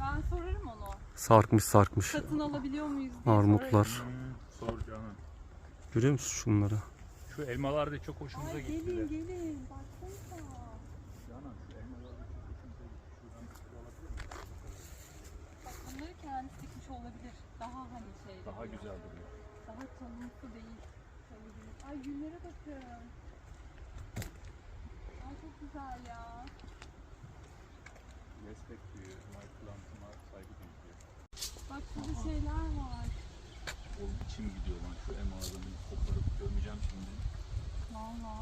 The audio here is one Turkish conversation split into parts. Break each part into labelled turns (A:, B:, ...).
A: Ben sorarım onu.
B: Sarkmış sarkmış.
A: Satın alabiliyor muyuz diye
B: Armutlar.
A: sorarım.
C: Sor canım.
B: Görüyor musun şunları?
C: Şu elmalar da çok hoşumuza
A: Ay
C: gitti
A: gelin gelin. Baksanıza.
C: Canan şu elmalar da çok hoşumuza gitti. Şuradan bir sürü alabilir miyim?
A: Bak bunları kendisi dikmiş olabilir. Daha hani şey.
C: Daha güzel duruyor.
A: Daha tanımlıklı değil. Şöyle bir- Ay günlere bakın. Ay çok güzel ya.
C: Respect diyor. My plant'ıma saygı duyuyor.
A: Bak burada şeyler var.
C: Oğlum içim gidiyor lan şu elmalardan koparıp gömeceğim şimdi.
A: Valla.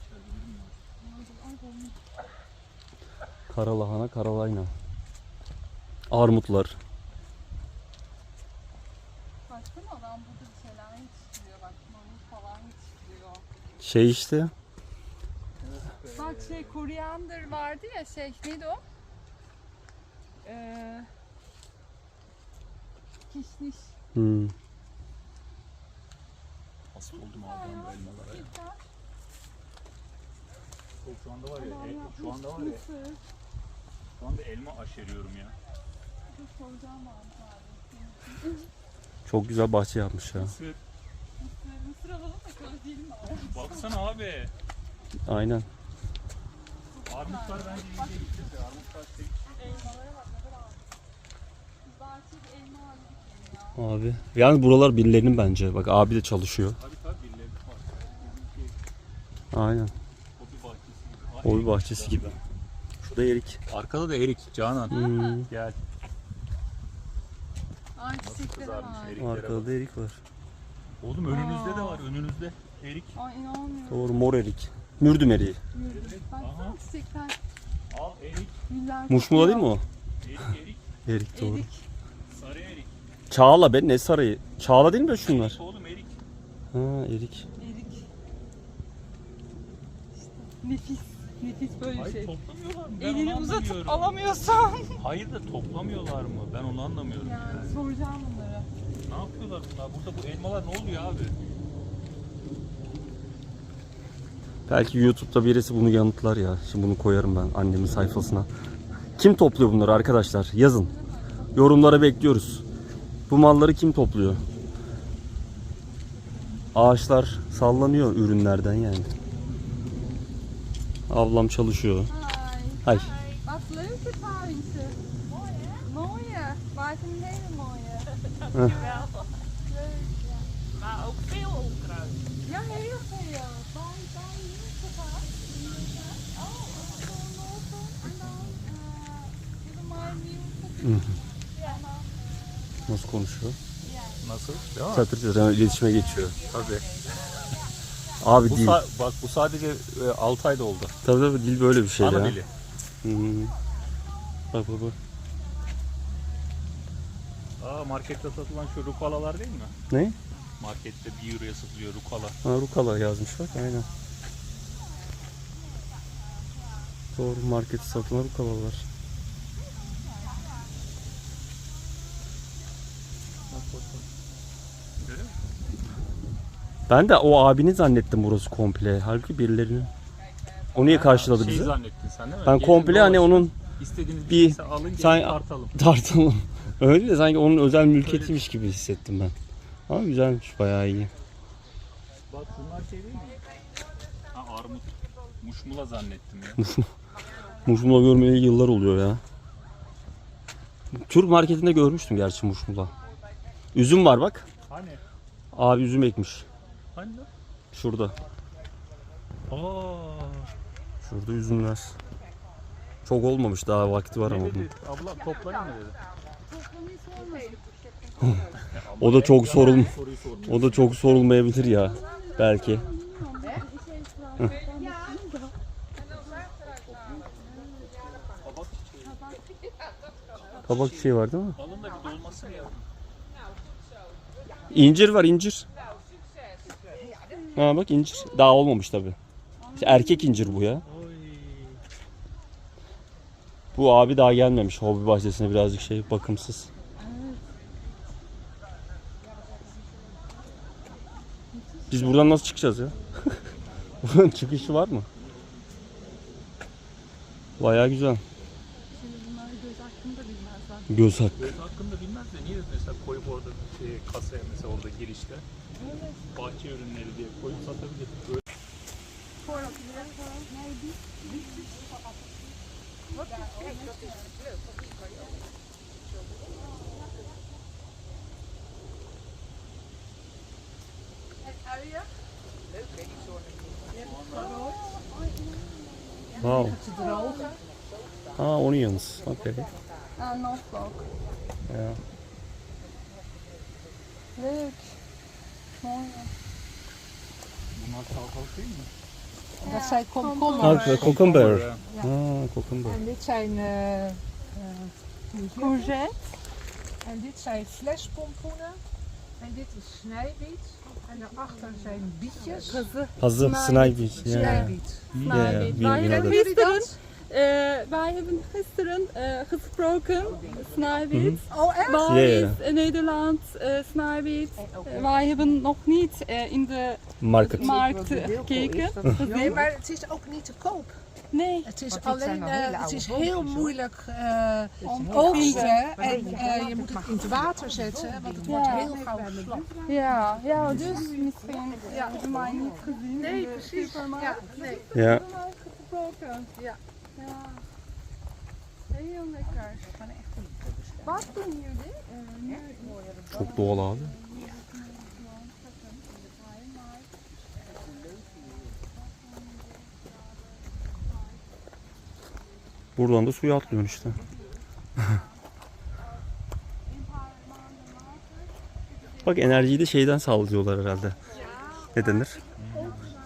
C: İçeride bilmiyorum.
A: Ay olmuş.
B: Kara lahana, karalayna. Armutlar.
A: Baksana adam burada bir şeyler yetiştiriyor. Bak marul falan yetiştiriyor.
B: Şey işte.
A: Bak şey koriander vardı ya şey neydi o? Ee, kişniş.
B: Hmm.
C: Hasta oldum bu elmalara ya. Oğlum Şu anda var ya, e, şu anda var ya,
A: mısır.
C: şu anda elma aşeriyorum ya.
A: Dur soracağım abi.
B: Çok güzel bahçe yapmış ya.
C: Mısır.
A: Mısır, mısır alalım da köz değil mi?
C: Baksana abi.
B: Aynen.
C: Armutlar bence iyice gitti. Armutlar şey.
A: Elmalara bak ne kadar. Biz bahçede elma ya.
B: Abi. Yani buralar birilerinin bence. Bak abi de çalışıyor.
C: Tabii tabii birileri var. Bizimki
B: Aynen.
C: hobi bahçesi gibi.
B: Şurada erik.
C: Arkada da erik Canan.
B: Hmm.
C: Gel.
A: Ay çiçekleri var.
B: Arkada da erik var.
C: Oğlum önünüzde de
A: Aa.
C: var önünüzde. Erik.
A: Ay inanmıyorum.
B: Doğru mor erik. Mürdüm eriği.
A: Baksana
C: Aha.
A: çiçekler.
C: Al erik.
A: Güller
B: Muşmula değil mi o?
C: Erik erik.
B: Erik doğru.
A: Erik.
C: Sarı erik.
B: Çağla be ne sarayı. Çağla değil mi şunlar?
C: Erik oğlum erik.
B: Ha erik.
A: Erik. İşte nefis. Nefis böyle
C: Hayır
A: şey.
C: toplamıyorlar mı? Ben
A: Elini
C: onu
A: uzatıp
C: anlamıyorum.
A: alamıyorsan.
C: Hayır da toplamıyorlar mı? Ben onu anlamıyorum.
A: Yani
C: Yani.
A: soracağım bunları.
C: Ne yapıyorlar bunlar? Burada bu elmalar ne oluyor abi?
B: Belki YouTube'da birisi bunu yanıtlar ya. Şimdi bunu koyarım ben annemin sayfasına. Kim topluyor bunları arkadaşlar? Yazın. Yorumlara bekliyoruz. Bu malları kim topluyor? Ağaçlar sallanıyor ürünlerden yani. Ablam çalışıyor.
A: Hi.
B: Hi.
A: Wat leuk het tuintje. Mooi hè? Mooi hè. Maar het is een hele mooie.
B: Huh.
A: Leuk ja.
D: Maar ook veel onkruid.
A: Ja, heel veel. Bij, bij hier gegaan. Oh, gewoon lopen. En dan even maar nieuw
B: Hı.
A: Ja, maar
B: Nasıl konuşuyor?
C: Nasıl? Değil mi?
B: Çatır çatır iletişime geçiyor.
C: Tabii.
B: Abi
C: Bu
B: dil.
C: sa- bak bu sadece 6 ayda oldu.
B: Tabii tabii dil böyle bir şey
C: Ana
B: ya.
C: dili.
B: Hmm. Bak bak bak.
C: Aa markette satılan şu rukalalar değil mi?
B: Ne?
C: Markette 1 euroya satılıyor rukala.
B: Ha Rukala yazmış bak aynen. Doğru markette satılan Rukalalar.
C: Görüyor musun?
B: Ben de o abini zannettim burası komple. Halbuki birilerinin. O niye karşıladı
C: şey
B: bizi?
C: zannettin sen değil mi?
B: Ben
C: Gelin
B: komple hani
C: dolaşın,
B: onun
C: istediğiniz bir
B: bir-
C: alın gelin
B: sen-
C: tartalım.
B: tartalım. Öyle de sanki onun özel mülkiyetiymiş gibi hissettim ben. Ama güzelmiş bayağı iyi.
C: Bak bunlar şey değil mi? Ha armut. Muşmula zannettim ya.
B: Muşmula görmeyeli yıllar oluyor ya. Türk marketinde görmüştüm gerçi muşmula. Üzüm var bak.
C: Hani?
B: Abi üzüm ekmiş.
C: Hani?
B: Şurada.
C: Aa.
B: Şurada üzümler. Çok olmamış daha vakti var ama.
C: Ne
B: bunun.
C: dedi? Abla toplayın mı dedi.
B: O da çok sorul o da çok sorulmayabilir ya. Belki.
C: Kabak çiçeği
B: var değil mi?
C: Alın da bir dolmasını yapın.
B: İncir var incir. Ha bak incir. Daha olmamış tabi. erkek incir bu ya. Bu abi daha gelmemiş. Hobi bahçesine birazcık şey bakımsız. Biz buradan nasıl çıkacağız ya? Buranın çıkışı var mı? Bayağı güzel.
A: Göz
B: hakkı.
C: Göz hakkında bilmez de niye mesela koyup orada şey, kasaya mesela orada girişte bahçe ürünleri diye koyup satabilir. Böyle
B: Wow. Ah, onions. Oké.
A: Ah, knoflook.
B: Ja.
A: Leuk. Mooi.
C: bunlar salatalık değil mi?
E: Dat zijn komkommers.
B: Ah, cucumber.
C: Ja.
B: Ah, cucumber.
E: En dit zijn eh eh,
A: Courgette.
E: en dit zijn flespompoenen. En dit is snijbiet. En daarachter zijn bietjes.
B: Hazır snijbies. Ja.
E: Snijbiet.
B: Ja, ja, wie, wie
E: Kennen
A: Eh, wij hebben gisteren eh, gesproken, Snijbeet.
E: Oh, echt?
A: Waar
B: ja.
A: is in Nederland uh? Eh, wij hebben nog niet eh, in de
B: Market.
A: markt eh, gekeken.
E: Nee, maar het is ook niet te koop.
A: Nee.
E: Het is alleen, eh, het is heel moeilijk eh
A: Om
E: oogsten. En eh, je moet het in het water zetten, want het wordt
A: Ja.
E: heel gauw slap.
A: Ja, ja, dus misschien ja, hebben wij niet gezien
E: Nee, precies. Ja, nee.
B: Ja.
E: Ja.
A: Heel lekker. Wat doen jullie? Eh, nu
B: Çok doğal abi. Buradan da suya atlıyorsun işte. Bak enerjiyi de şeyden sağlıyorlar herhalde. Ne denir?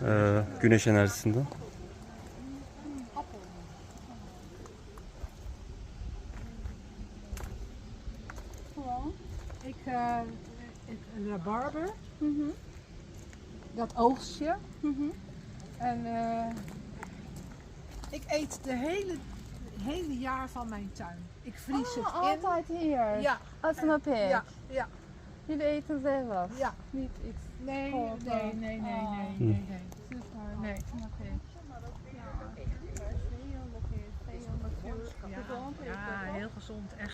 B: Ee, güneş enerjisinden.
A: Gewoon.
E: Ik, eh, ik een rabarber,
A: Mhm.
E: dat oogst je.
A: Mhm.
E: En eh, ik eet de hele, hele jaar van mijn tuin. Ik vries
A: Ah,
E: het in.
A: altijd hier.
E: Ja,
A: Ah, snap ik.
E: ja, ja,
A: Jullie eten zelf.
E: ja.
A: Niet iets.
E: Nee,
A: Oh,
E: nee, nee, nee, nee,
A: oh.
E: nee, nee.
A: Super.
E: Nee.
A: Ik. Heel lekker.
E: Ja, ja, heel gezond. Echt